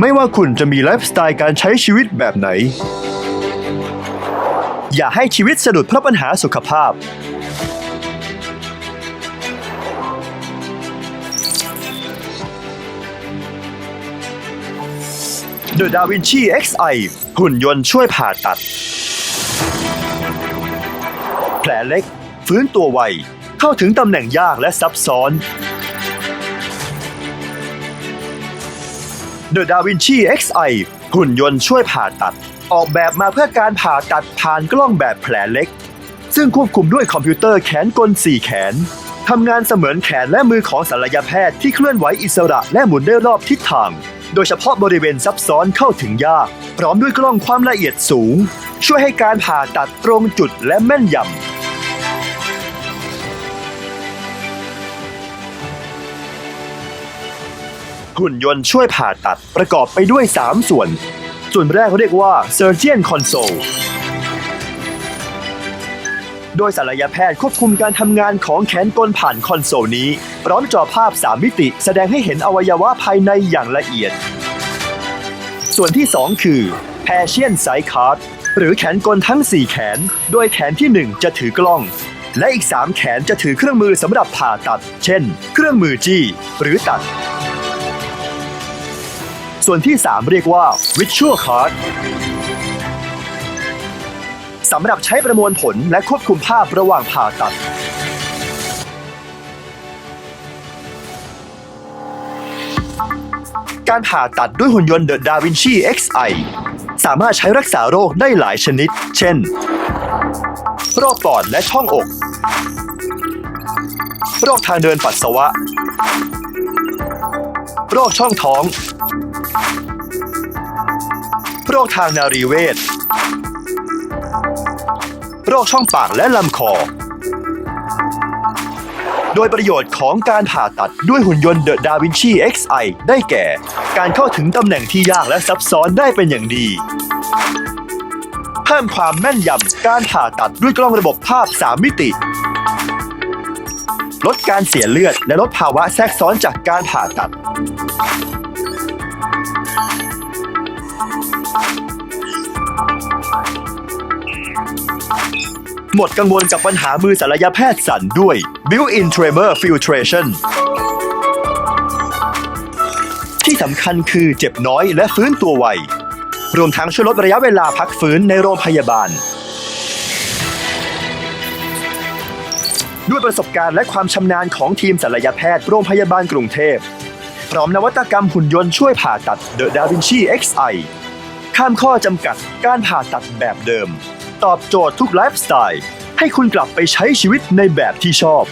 ไม่ว่าคุณจะมีไลฟ์สไตล์การใช้ชีวิตแบบไหน อย่าให้ชีวิตสะดุดเพราะปัญหาสุขภาพ The Da Vinci XI หุ่นยนต์ช่วยผ่าตัด แผลเล็ก ฟื้นตัวไว เข้าถึงตำแหน่งยากและซับซ้อน The Da Vinci XI หุ่นยนต์ช่วยผ่าตัด ออกแบบมาเพื่อการผ่าตัดผ่านกล้องแบบแผลเล็ก ซึ่งควบคุมด้วยคอมพิวเตอร์แขนกล4แขนทำงานเสมือนแขนและมือของศัลยแพทย์ที่เคลื่อนไหวอิสระและหมุนได้รอบทิศทาง โดยเฉพาะบริเวณซับซ้อนเข้าถึงยาก พร้อมด้วยกล้องความละเอียดสูง ช่วยให้การผ่าตัดตรงจุดและแม่นยำ หุ่นยนต์ช่วยผ่าตัดประกอบไปด้วย 3 ส่วน ส่วนแรกเรียกว่า Surgeon Console โดยศัลยแพทย์ควบคุมการทำงานของแขนกลผ่านคอนโซลนี้ พร้อมจอภาพ 3 มิติแสดงให้เห็นอวัยวะภายในอย่างละเอียด ส่วนที่ 2 คือ Patient Side Card หรือแขนกลทั้ง 4 แขน โดยแขนที่ 1 จะถือกล้อง และอีก 3 แขนจะถือเครื่องมือสำหรับผ่าตัด เช่น เครื่องมือจี้ หรือตัด ส่วนที่ 3 เรียกว่า Visual Card สำหรับใช้ประมวลผลและควบคุมภาพระหว่างผ่าตัด การผ่าตัดด้วยหุ่นยนต์ The Da Vinci XI สามารถใช้รักษาโรคได้หลายชนิด เช่น โรคปอดและช่องอก โรคทางเดินปัสสาวะ โรคช่องท้อง โรคทางนารีเวช โรคช่องปากและลำคอ โดยประโยชน์ของการผ่าตัดด้วยหุ่นยนต์ The Da Vinci XI ได้แก่ การเข้าถึงตำแหน่งที่ยากและซับซ้อนได้เป็นอย่างดี เพิ่มความแม่นยำการผ่าตัดด้วยกล้องระบบภาพ 3 มิติ ลดการเสียเลือดและลดภาวะแทรกซ้อนจากการผ่าตัด หมดกังวลกับปัญหามือศัลยแพทย์สั่นด้วย Built-in Tremor Filtration ที่สำคัญคือเจ็บน้อยและฟื้นตัวไว รวมทั้งช่วยลดระยะเวลาพักฟื้นในโรงพยาบาล ด้วยประสบการณ์และความชำนาญของทีมศัลยแพทย์โรงพยาบาลกรุงเทพ พร้อมนวัตกรรมหุ่นยนต์ช่วยผ่าตัด The Da Vinci XI ข้ามข้อจำกัดการผ่าตัดแบบเดิม ตอบโจทย์ทุกไลฟ์สไตล์ ให้คุณกลับไปใช้ชีวิตในแบบที่ชอบ